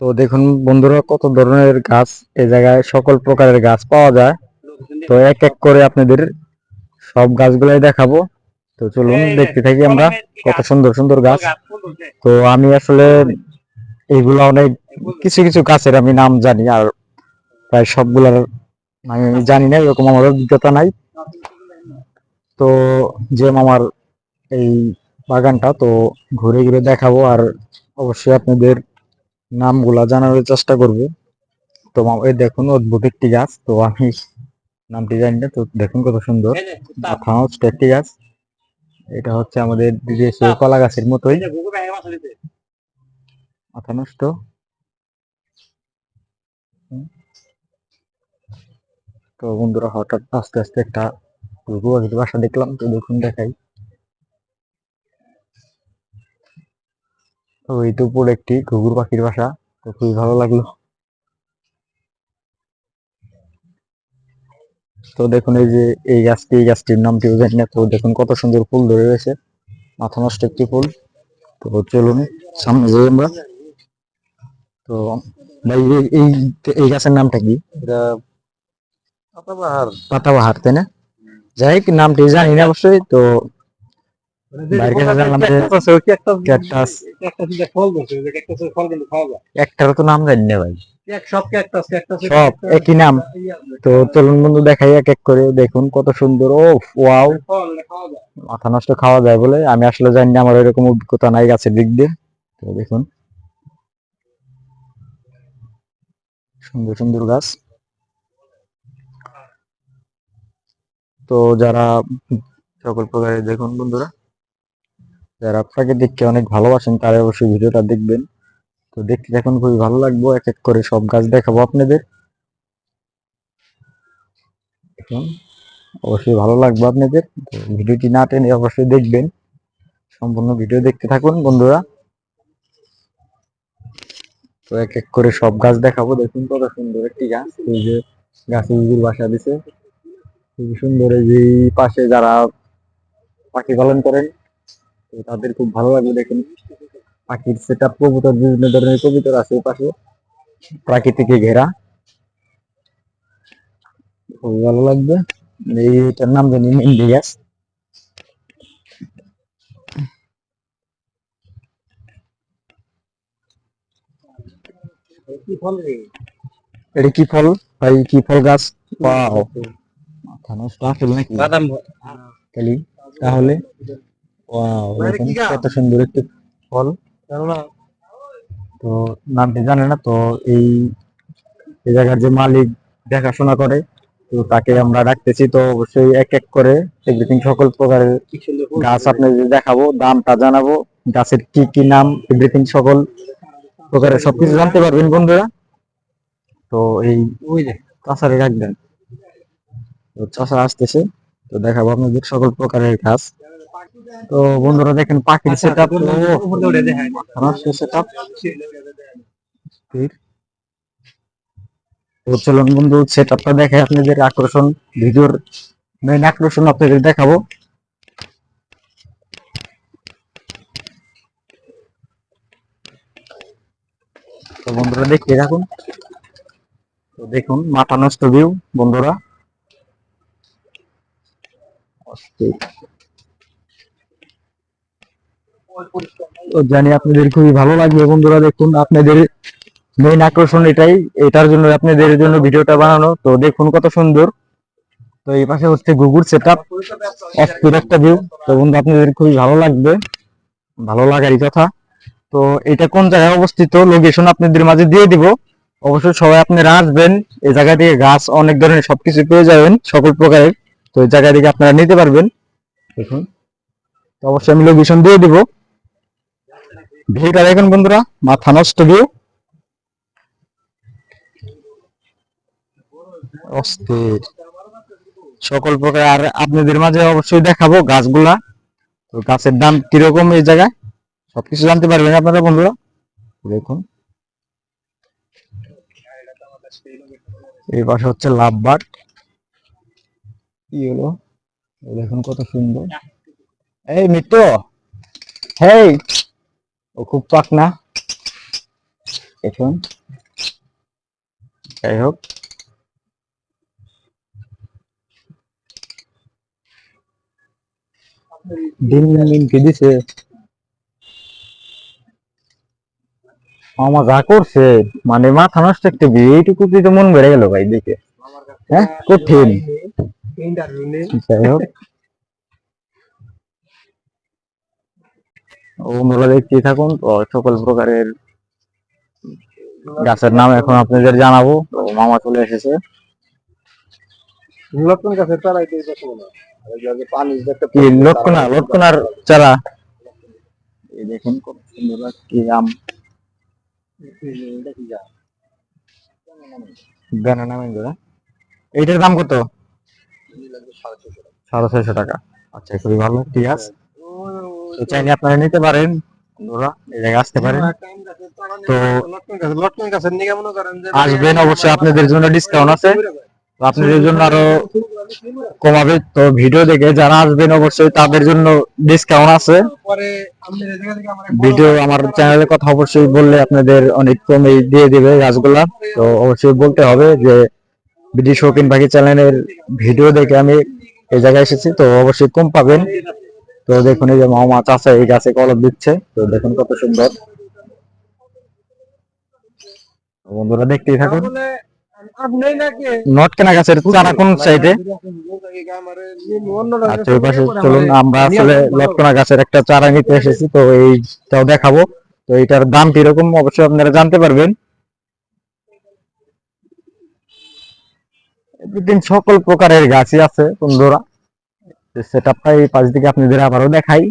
তো দেখুন বন্ধুরা কত ধরনের গাছ এই জায়গায় সকল প্রকারের গাছ পাওয়া যায়। তো এক এক করে আপনাদের সব গাছগুলাই দেখাবো। তো চলুন দেখতে থাকি আমরা কত সুন্দর সুন্দর গাছ। তো আমি আসলে এইগুলা অনেক কিছু কিছু গাছের আমি নাম জানি আর প্রায় সবগুলার আমি জানি না এরকম আমার অভিজ্ঞতা নাই। তো যে আমার এই বাগানটা তো ঘুরে ঘুরে দেখাবো আর অবশ্যই আপনাদের নামগুলা জানার চেষ্টা করব। তো এই দেখুন অদ্ভুত একটি গাছ। তো আমি নামটি জানি না তো দেখুন কত সুন্দর। একটি গাছ। এটা হচ্ছে আমাদের দেশীয় কলা গাছের মতোই। মাথা নষ্ট। তো বন্ধুরা হঠাৎ আস্তে আস্তে একটা ঘুঘু পাখির বাসা দেখলাম। তো দেখুন দেখাই। তো এই একটি ঘুঘুর পাখির বাসা তো খুবই ভালো লাগল। তো দেখুন এই যে এই গাছটি এই গাছটির নামটিও জানি না তো দেখুন কত সুন্দর ফুল ধরে রয়েছে মাথা নষ্ট একটি ফুল। তো চলুন সামনে যাই আমরা। তো ভাই এই- এই এই গাছের নামটা কি? এটা পাতাবাহার। পাতাবাহার তাই না? যাই হোক নামটি জানি না অবশ্যই তো বাইরের কাছে জানলাম যে ক্যাকটাস একটারও তো নাম জানি না ভাই। সব একই নাম। তো চলুন বন্ধু দেখাই এক এক করে দেখুন কত সুন্দর। ও ওয়াও। মাথা নষ্ট খাওয়া যায় বলে। আমি আসলে জানি না আমার এরকম অভিজ্ঞতা নাই গাছের দিক দিয়ে। তো দেখুন। সুন্দর সুন্দর গাছ। তো যারা সকল প্রকারের দেখুন বন্ধুরা যারা আপনাকে প্রাকৃতিককে অনেক ভালোবাসেন, তারা অবশ্যই ভিডিওটা দেখবেন। তো দেখতে দেখুন খুবই ভালো লাগবে। এক এক করে সব গাছ দেখাবো আপনাদের। দেখুন অবশ্যই ভালো লাগবে আপনাদের। ভিডিওটি না টেনে অবশ্যই দেখবেন। সম্পূর্ণ ভিডিও দেখতে থাকুন, বন্ধুরা। তো এক এক করে সব গাছ দেখাবো। দেখুন কত সুন্দর একটি গাছ। এই যে গাছে উজুর বাসা দিছে। খুবই সুন্দর। এই যে পাশে যারা পাখি পালন করেন তো তাদের খুব ভালো লাগবে দেখুন। পাখির সেটা কবুতর বিভিন্ন ধরনের কবুতর আছে এই পাশে প্রাকৃতিকে ঘেরা। খুবই ভালো লাগবে। এইটার নাম জানি মেন্ডি গাছ এটা কি ফল? ভাই কি ফল গাছ? পাও মাথা নষ্ট আপেল নাকি? বাদাম তাহলে? কত সুন্দর একটি ফল তো নামটি জানে না তো এই এই জায়গার যে মালিক দেখাশোনা করে তো তাকে আমরা ডাকতেছি তো অবশ্যই এক এক করে এভরিথিং সকল প্রকারের গাছ আপনাদের দেখাবো দামটা জানাব গাছের কি কি নাম এভরিথিং সকল প্রকারের সবকিছু জানতে পারবেন বন্ধুরা। তো এই ওই যে চাষারে রাখবেন। তো চাষা আসতেছে তো দেখাবো আপনাদের সকল প্রকারের গাছ। তো বন্ধুরা দেখেন পাখির সেট আপ সেট আপ তো চলুন বন্ধু সেট আপটা দেখে আপনাদের আকর্ষণ ভিডিওর মেইন আকর্ষণ আপনাদের দেখাবো। তো বন্ধুরা দেখতে থাকুন তো দেখুন মাথা নষ্ট ভিউ বন্ধুরা। অস্থির। জানি আপনাদের খুবই ভালো লাগবে বন্ধুরা, দেখুন আপনাদের মেইন আকর্ষণ এটাই, এটার জন্য আপনাদের জন্য ভিডিওটা বানানো। তো দেখুন কত সুন্দর। তো এই পাশে হচ্ছে গুগুর সেট আপ একটা ভিউ তো বন্ধু, আপনাদের খুবই ভালো লাগবে, ভালো লাগারই কথা। তো এটা কোন জায়গায় অবস্থিত? লোকেশন আপনাদের মাঝে দিয়ে দিব। অবশ্যই সবাই আপনারা আসবেন, এই জায়গা থেকে গাছ অনেক ধরনের সবকিছু পেয়ে যাবেন, সকল প্রকারের। তো এই জায়গা থেকে আপনারা নিতে পারবেন। দেখুন। তো অবশ্যই আমি লোকেশন দিয়ে দিব। ভিউটা দেখুন বন্ধুরা, মাথা নষ্ট ভিউ। সকল প্রকার আর আপনাদের মাঝে অবশ্যই দেখাবো গাছগুলা। তো গাছের দাম কীরকম এই জায়গায়? সবকিছু জানতে পারবেন আপনারা বন্ধুরা। দেখুন। এই পাশে হচ্ছে লাভ বাট কি হলো দেখুন কত সুন্দর। এই মিত্র, হেই! ও খুব পাক না। দেখুন। যাই হোক। ডিম ডিম কি দিছে? আমার যা করছে মানে মাথা নষ্ট একটা বিয়ে এইটুকু তো মন বেড়ে গেল ভাই দেখে। হ্যাঁ? কঠিন। যাই হোক। ও বন্ধুরা দেখতে থাকুন তো সকল প্রকারের গাছের নাম এখন আপনাদের জানাব। তো মামা চলে এসেছে। লটকন গাছে তারাই তো এটা পানি দেখতে কি লটকনা লটকনার চারা। এই দেখুন সুন্দর কি আম। এইটার দাম কত? সাড়ে ছয়শো টাকা। আচ্ছা খুবই ভালো ঠিক আছে। তো চাইলে আপনারা নিতে পারেন বন্ধুরা এই জায়গায় আসতে পারেন। তো আসবেন অবশ্যই আপনাদের জন্য ডিসকাউন্ট আছে। আপনাদের জন্য আরও কমাবে। তো ভিডিও দেখে যারা আসবেন অবশ্যই তাদের জন্য ডিসকাউন্ট আছে। ভিডিও আমার চ্যানেলের কথা অবশ্যই বললে আপনাদের অনেক কমে দিয়ে দিবে গাছগুলা। তো অবশ্যই বলতে হবে যে বিডি শৌখিন পাখি চ্যানেলের ভিডিও দেখে আমি এই জায়গায় এসেছি তো অবশ্যই কম পাবেন। তো দেখুন এই যে মামা চাষা এই গাছে কলম দিচ্ছে তো দেখুন কত সুন্দর। বন্ধুরা দেখতেই থাকুন। গাছের চারা কোন সাইডে? আচ্ছা ওই পাশে চলুন আমরা আসলে লটকনা গাছের একটা চারা নিতে এসেছি তো এইটাও দেখাবো। তো এটার দাম কীরকম অবশ্যই আপনারা জানতে পারবেন। এদিন সকল প্রকারের গাছই আছে বন্ধুরা। সেট পাশ দিকে আপনাদের আবারও দেখাই।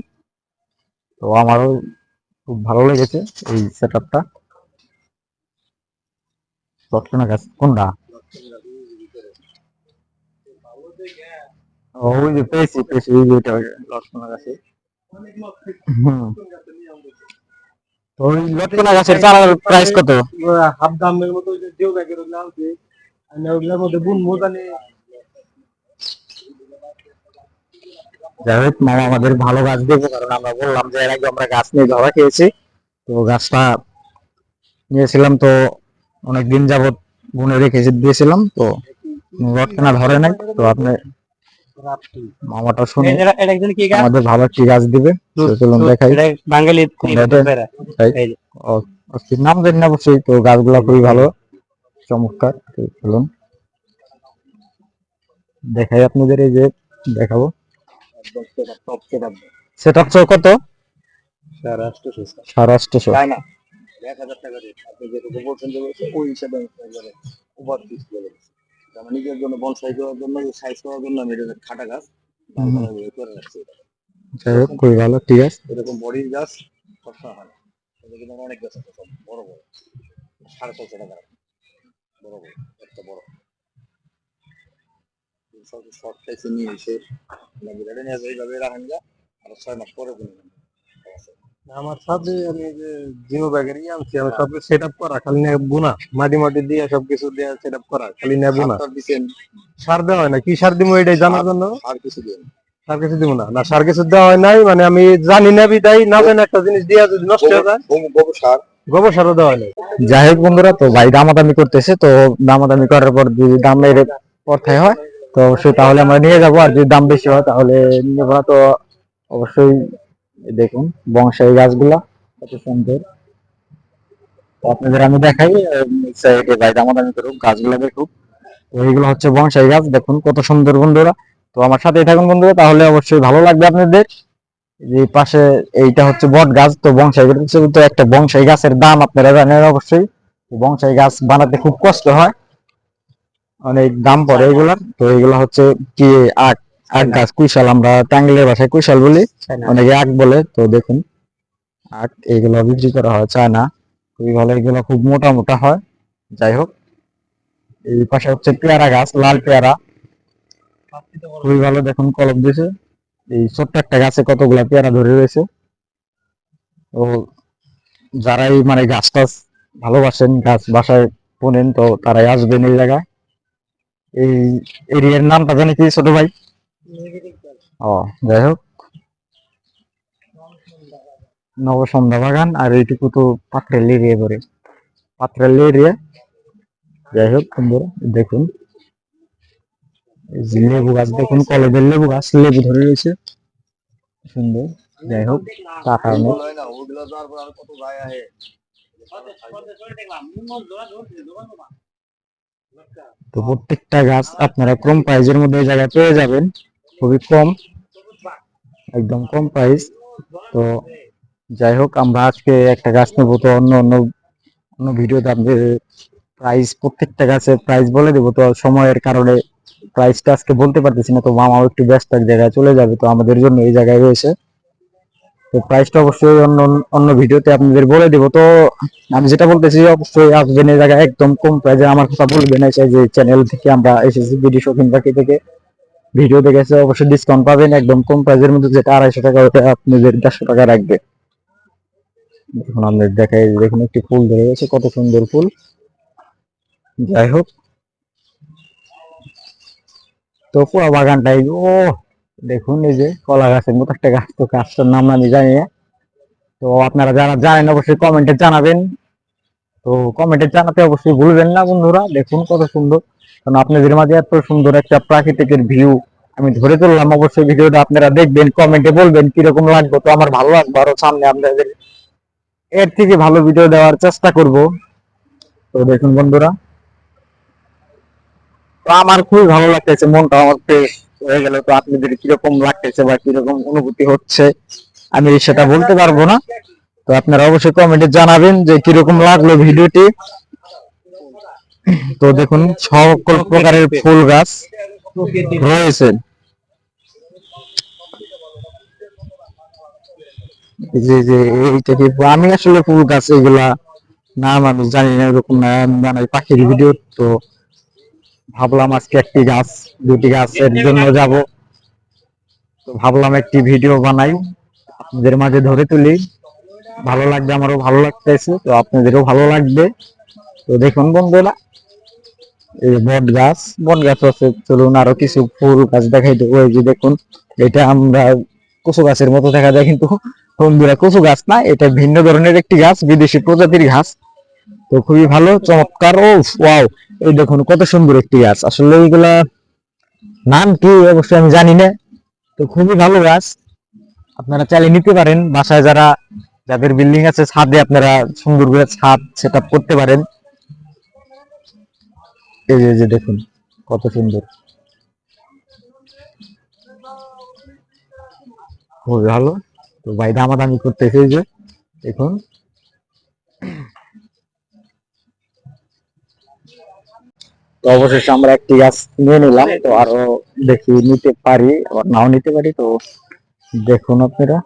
তো আমারও খুব ভালো লেগেছে এই সেট আপটা গাছ কোনটা? ওই যে পেয়েছি পেয়েছি ওই যে ওইটা লটকনা গাছে। তো ওই লটকনা গাছের চারার প্রাইস কত? হাফ দামের মতো যে দেও ব্যাগের ওগুলো আমি ওগুলোর মধ্যে বুন মোজানি যাই হোক মামা আমাদের ভালো গাছ দেবো কারণ আমরা বললাম যে এর আগে আমরা গাছ নিয়ে ধরা খেয়েছি। তো গাছটা নিয়েছিলাম তো অনেক দিন যাবত বুনে রেখে দিয়েছিলাম তো লটকনা ধরে নাই। তো আপনি মামাটা শুনে আমাদের ভালো একটি গাছ দিবে চলুন দেখাই। বাঙালি নাম জানি না অবশ্যই তো গাছগুলা খুবই ভালো। চমৎকার চলুন। দেখাই আপনাদের এই যে দেখাবো। সেটা হচ্ছে কত? স্যার আটশোশো স্যার। সাড়ে আটশোশো না? এক হাজার টাকা রেট আপনি যেটুকু বলছেন যে ওই হিসাবে আমি একবারে ওভার পিস বলে আমার নিজের জন্য বনসাই করার জন্য সাইজ করার জন্য আমি এটা খাটা গাছ। করা রাখছি যাই হোক খুবই ভালো ঠিক আছে। এরকম বডির গাছ সবসময় হয় না। এটা কিন্তু অনেক গাছ আছে সব বড় বড়। সাড়ে ছয়শো টাকা। বড় বড় একটা বড়। শর্ট সাইজে নিয়ে এসে এটা নিয়ে এইভাবে রাখেন যা আর ছয় মাস পরে কিনে। আমার সাথে আমি যে জিও ব্যাগের ইয়ে আনছি আমি সব সেট আপ করা খালি না। বোনা মাটি মাটি দিয়ে সবকিছু দিয়ে সেট আপ করা খালি না। বোনা সার দেওয়া হয় না। কি সার দিব এটাই জানার জন্য? সার কিছু দিন সার কিছু দিব না। না সার কিছু দেওয়া হয় নাই মানে আমি জানি না বিদায় না জানি একটা জিনিস দিয়ে যদি নষ্ট হয়ে যায়। গোবর সার। গোবর সারও দেওয়া হয় নাই। যাই হোক বন্ধুরা তো ভাই দামাদামি করতেছে তো দামাদামি করার পর যদি দামের কথাই হয় তো অবশ্যই তাহলে আমরা নিয়ে যাব, আর যদি দাম বেশি হয় তাহলে নেব না তো অবশ্যই দেখুন বংশাই গাছগুলা কত সুন্দর। আপনাদের আমি দেখাই দামাদামি করুক, গাছগুলা দেখুক। তো এইগুলো হচ্ছে বংশাই গাছ, দেখুন কত সুন্দর বন্ধুরা। তো আমার সাথেই থাকুন বন্ধুরা, তাহলে অবশ্যই ভালো লাগবে আপনাদের। যে পাশে এইটা হচ্ছে বট গাছ, তো বংশাই গাছ তো একটা বংশাই গাছের দাম আপনারা জানেন অবশ্যই। বংশাই গাছ বানাতে খুব কষ্ট হয়। অনেক দাম পড়ে এগুলার তো এগুলো হচ্ছে কি আখ? আখ গাছ কুইশাল। আমরা টাঙ্গলের ভাষায় কুইশাল বলি। অনেকে আখ বলে। তো দেখুন আখ এইগুলো বিক্রি করা হয় চায়না। খুবই ভালো এগুলো খুব মোটা মোটা হয়। যাই হোক এই পাশে হচ্ছে পেয়ারা গাছ লাল পেয়ারা। খুবই ভালো দেখুন কলম দিয়েছে এই ছোট্ট একটা গাছে কতগুলা পেয়ারা ধরে রয়েছে। তো যারাই মানে গাছ টাছ ভালোবাসেন গাছ বাসায় পোনেন তো তারাই আসবেন এই জায়গায়। এই এরিয়ার নামটা জানি কি ছোট ভাই? ও, যাই হোক। নবসন্ধ্যা বাগান আর এইটুকু তো পাকড়েল এরিয়া পরে। পাত্রাল এরিয়া যাই হোক, বন্ধুরা, দেখুন। লেবু গাছ, দেখুন কলেজের লেবু গাছ, লেবু ধরে রয়েছে। সুন্দর, যাই হোক কাটা অনেক ওগুলো তারপর আর কত গায়ে আহে তো প্রত্যেকটা গাছ আপনারা কম প্রাইজের মধ্যে জায়গায় পেয়ে যাবেন। খুবই কম, একদম কম প্রাইস তো যাই হোক, আমরা আজকে একটা গাছ নেব তো অন্য অন্য অন্য ভিডিওতে আপনাদের প্রাইস প্রত্যেকটা গাছের প্রাইস বলে দেবো। তো সময়ের কারণে প্রাইসটা আজকে বলতে পারতেছি না, তো মামাও একটু ব্যস্ত এক জায়গায় চলে যাবে, তো আমাদের জন্য এই জায়গায় রয়েছে। তো প্রাইসটা অবশ্যই অন্য অন্য ভিডিওতে আপনাদের বলে দেবো। তো আমি যেটা বলতেছি, অবশ্যই আসবেন এই জায়গায় একদম কম প্রাইজে আমার কথা বলবেন এসে যে চ্যানেল থেকে আমরা এসেছি বিডি শৌখিন পাখি থেকে। ভিডিও দেখেছে অবশ্যই ডিসকাউন্ট পাবেন, একদম কম প্রাইজের মধ্যে, যেটা আড়াইশো টাকা ওটা আপনাদের দেড়শো টাকা রাখবে। দেখুন আপনাদের দেখাই, দেখুন, একটি ফুল ধরে গেছে, কত সুন্দর ফুল। যাই হোক। তো পুরো বাগানটাই, ও! দেখুন, এই যে কলা গাছের মতো একটা গাছ তো গাছটার নাম আমি জানি না। তো আপনারা যারা জানেন অবশ্যই কমেন্টে জানাবেন। তো কমেন্টে জানাতে অবশ্যই ভুলবেন না বন্ধুরা। দেখুন কত সুন্দর। কারণ আপনাদের মাঝে এত সুন্দর একটা প্রাকৃতিকের ভিউ আমি ধরে তুললাম। অবশ্যই ভিডিওটা আপনারা দেখবেন কমেন্টে বলবেন কীরকম লাগবে। তো আমার ভালো লাগবে আরও সামনে আপনাদের। এর থেকে ভালো ভিডিও দেওয়ার চেষ্টা করব। তো দেখুন বন্ধুরা। আমার খুবই ভালো লাগতেছে, মনটা আমার ফ্রেশ হয়ে গেল, তো আপনাদের কীরকম লাগতেছে বা কীরকম অনুভূতি হচ্ছে, আমি সেটা বলতে পারব না। তো আপনারা অবশ্যই কমেন্টে জানাবেন যে কীরকম লাগল ভিডিওটি। তো দেখুন, সকল প্রকারের ফুল গাছ রয়েছে। যে যে এইটা কি আমি আসলে ফুল গাছ এগুলা নাম আমি জানি না, এরকম বানাই পাখির ভিডিও, তো ভাবলাম আজকে একটি গাছ, দুটি গাছের জন্য যাব। তো ভাবলাম একটি ভিডিও বানাই। আপনাদের মাঝে ধরে তুলি। ভালো লাগবে, আমারও ভালো লাগতেছে। তো আপনাদেরও ভালো লাগবে। তো দেখুন বন্ধুরা, এই বট গাছ বট গাছ আছে। চলুন আরও কিছু ফুল গাছ দেখাই দেবো। এই যে দেখুন, এটা আমরা কচু গাছের মতো দেখা যায়, কিন্তু বন্ধুরা, কচু গাছ না, এটা ভিন্ন ধরনের একটি গাছ, বিদেশি প্রজাতির গাছ। তো খুবই ভালো, চমৎকার। ও, ওয়াও, এই দেখুন, কত সুন্দর একটি গাছ। আসলে এইগুলা নাম কি, অবশ্যই আমি জানি না। তো খুবই ভালো গাছ। আপনারা চাইলে নিতে পারেন। বাসায় যারা, যাদের বিল্ডিং আছে, ছাদে আপনারা সুন্দর করে ছাদ সেট করতে পারেন। এই যে দেখুন, কত সুন্দর। খুবই ভালো। তো ভাই, দামাদামি করতেছে যে, দেখুন। তো অবশেষে আমরা একটি গাছ নিয়ে নিলাম, তো আরও দেখি নিতে পারি নাও নিতে পারি, তো দেখুন আপনারা।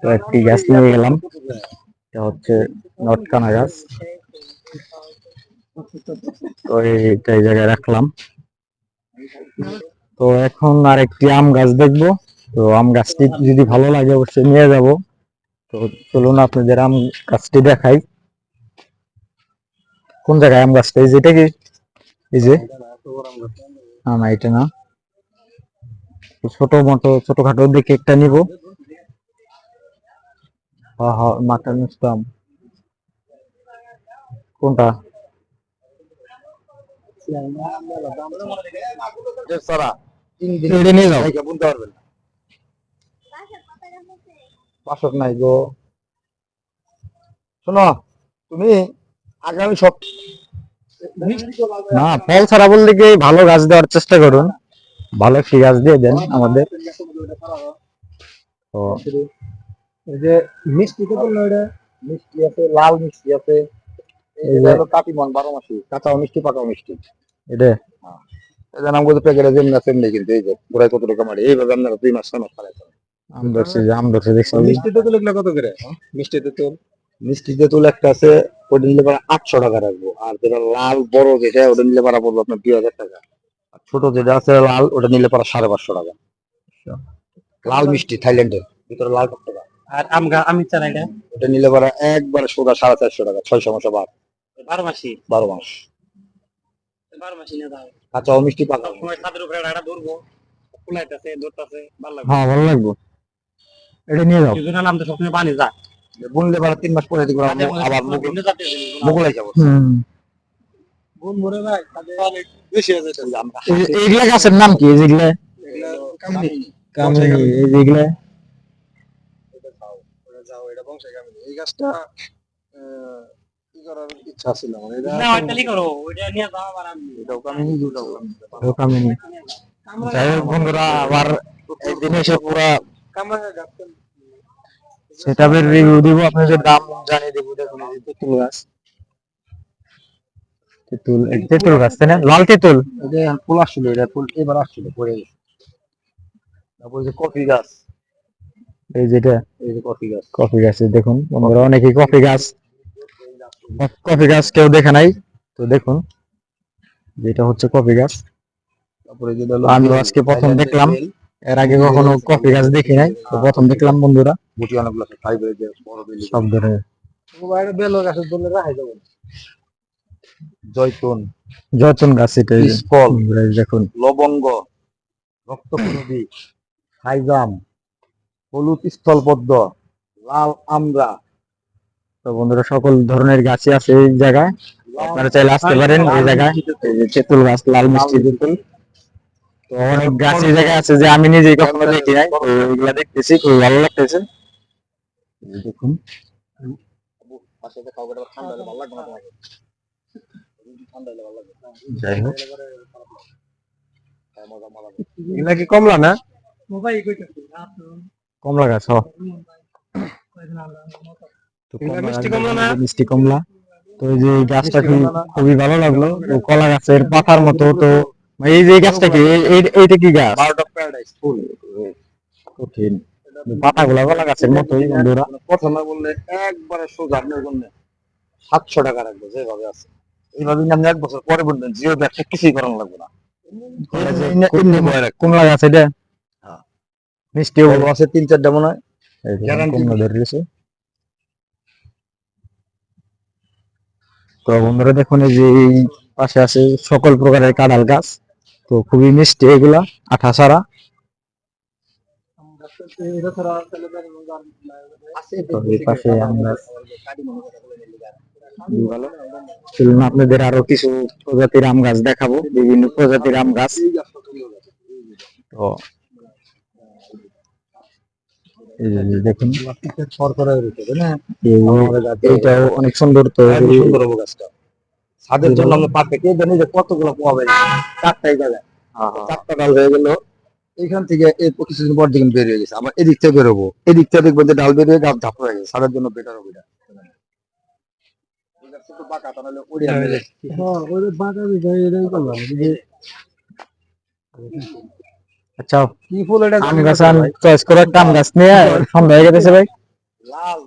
তো একটি গাছ নিয়ে গেলাম, এটা হচ্ছে নটকানা গাছ। তো এইটা এই জায়গায় রাখলাম। তো এখন আর একটি আম গাছ দেখব, তো আম গাছটি যদি ভালো লাগে অবশ্যই নিয়ে যাব। তো চলুন আপনাদের আম গাছটি দেখাই। কোন জায়গায় আম গাছটা? এই যে এটা কি এই যে না না এটা না। ছোট মোটো ছোটখাটো দেখে একটা নিব। মাথার মিষ্টি কোনটা? বাসক নাই গো। শোনো তুমি আগামী সব না ফল ছাড়া বলতে কি ভালো গাছ দেওয়ার চেষ্টা করুন। ভালো একটি গাছ দিয়ে দেন আমাদের। তো এই যে মিষ্টি তো বলল এটা মিষ্টি আছে লাল মিষ্টি আছে। এই যে হলো কাটিমন বারো মাসি। কাঁচাও মিষ্টি পাকাও মিষ্টি। এটা? যে নাম করতে প্যাকেটে যেমনি আছে এমনি কিন্তু এই যে কত টাকা মারি এইভাবে আপনারা দুই মাস ছয় মাস পালাই আম ধরছে আম ধরছে দেখছি। মিষ্টি তেঁতুল এগুলো কত করে? মিষ্টি তেঁতুল মিষ্টি তেঁতুল একটা আছে ওটা নিলে পরে আটশো টাকা রাখব। আর যেটা লাল বড় যেটা ওটা নিলে পরে পড়ব আপনার দুই হাজার টাকা। আর ছোট যেটা আছে লাল ওটা নিলে পরে সাড়ে পাঁচশো টাকা। লাল মিষ্টি থাইল্যান্ডের ভিতরে লাল টাকা আর আম গা আমি চারাইটা ওটা নিলে পরে একবারে সোজা সাড়ে চারশো টাকা ছয়শো মাসে বার। বারো মাসি? বারো মাস। বারো মাসি না দাও কাঁচাও মিষ্টি পাকা। সময় ছাদের উপরে একটা ধরবো ধরতেছে ভালো লাগবে। হ্যাঁ ভালো লাগবে। এটা নিয়ে যাও। কিছুদিন তো সবসময় পানি যায় বুনলে পরে তিন মাস পরে দেখব আবার জিনিসগুলো। মুগলাই যাব। হয়ে গাছের নাম কি? এগুলা কামিনী এই গাছটা করার ইচ্ছা ছিল আমার। এটা না ওইটাই করো ওইটা নিয়ে যাও আবার এটাও কামিনী দুটাও কামিনী ও যাই হোক বন্ধুরা আবার একদিন এসে পুরা গাছ সেটাপের রিভিউ দিব আপনাদের দাম জানিয়ে দেবো দেখুন এই তেঁতুল গাছ। তেঁতুল তেঁতুল গাছ তাই না? লাল তেঁতুল। এটা ফুল আসছিল এটা ফুল এবার আসছিল পরে গেছে তারপর যে কফি গাছ। এই যেটা এই যে কফি গাছ। কফি গাছে দেখুন বন্ধুরা অনেকেই কফি গাছ। কফি গাছ কেউ দেখে নাই তো দেখুন যেটা হচ্ছে কফি গাছ। তারপরে যেটা আমিও আজকে প্রথম দেখলাম। এর আগে কখনো কফি গাছ দেখি নাই তো প্রথম দেখলাম বন্ধুরা। গুটি অনেকগুলো আছে যে বড় বেল সব ধরনের বেল গাছের যাব জয়তুন। জয়তুন গাছ এটা ফল বন্ধুরা, দেখুন। লবঙ্গ। রক্তকরবী হাইজাম। হলুদ স্থলপদ্ম। লাল আমরা তো বন্ধুরা সকল ধরনের গাছই আছে এই জায়গায়। আপনারা চাইলে আসতে পারেন এই জায়গায়। এই যে তেঁতুল গাছ লাল মিষ্টি তেঁতুল। তো অনেক গাছ এই জায়গায় আছে যে আমি নিজেই কখনো দেখি নাই। তো এগুলা দেখতেছি খুব ভালো লাগতেছে। দেখুন। যাই হোক। এগুলা কি কমলা না? কমলা গাছ তো মিষ্টি কমলা না? মিষ্টি কমলা। তো এই যে গাছটা খুবই খুবই ভালো লাগল? তো কলা গাছের পাতার মতো তো এই যে গাছটা কি? এই- এই- এইটা কি গাছ? বার্ড অফ প্যারাডাইস ফুল। কঠিন পাতাগুলা কলা গাছের মতোই বন্ধুরা। প্রথমে বললে একবারে সোজা আপনার জন্য সাতশো টাকা রাখবে যেভাবে আছে। এইভাবে আপনি এক বছর পরে বলবেন জিও ব্যবসা কিছুই করানো লাগবে না। কমলা গাছ এটা? হ্যাঁ। আছে তিন চারটা মনে হয়। ধরে তো বন্ধুরা দেখুন এই যে এই পাশে আছে সকল প্রকারের কাঁঠাল গাছ। তো খুবই মিষ্টি এগুলা আঠা এই পাশে আমরা চলুন আপনাদের আরও কিছু প্রজাতির আম গাছ দেখাবো বিভিন্ন প্রজাতির আম গাছ। তো দেখুন। শর্করা রয়েছে তাই না? এই- এইটাও অনেক সুন্দর তো। সুন্দর গাছটা। ছাদের জন্য আমরা পারফেক্ট। এই জানি যে কতগুলো পাবে চারটাই জায়গায়। চারটা ডাল হয়ে গেল। এইখান থেকে এই কিছুদিন পর দিকে বের হয়ে গেছে। আবার এদিক থেকে বেরোবো। এদিক থেকে দেখবেন যে ডাল বেরিয়ে গাছ ধাপ হয়ে গেছে। জন্য বেটার হবে এটা। তা নাহলে উড়িয়ে নেবে। আচ্ছা। কি ফুল এটা আম গাছ চয়েস করে একটা আম গাছ নিয়ে সন্ধ্যা হয়ে গেছে ভাই। লাল।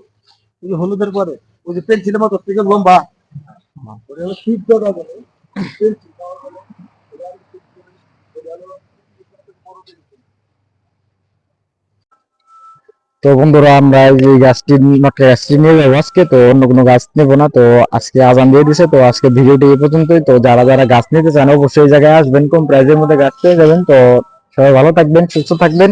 হলুদের পরে। ওই যে পেন্সিলের মতো থেকে লম্বা। ওটা হলো যাবে না। pencil দেওয়া যাবে না। এটা হলো শীত করে, এটা হলো বড় pencil। তো বন্ধুরা, আমরা এই যে গাছটি মাত্র গাছটি নিয়ে যাব আজকে, তো অন্য কোনো গাছ নেব না, তো আজকে আজান দিয়ে দিছে, তো আজকে ভিডিওটি এই পর্যন্তই। তো যারা যারা গাছ নিতে চান, অবশ্যই এই জায়গায় আসবেন, কম প্রাইজের মধ্যে গাছ পেয়ে যাবেন। তো সবাই ভালো থাকবেন, সুস্থ থাকবেন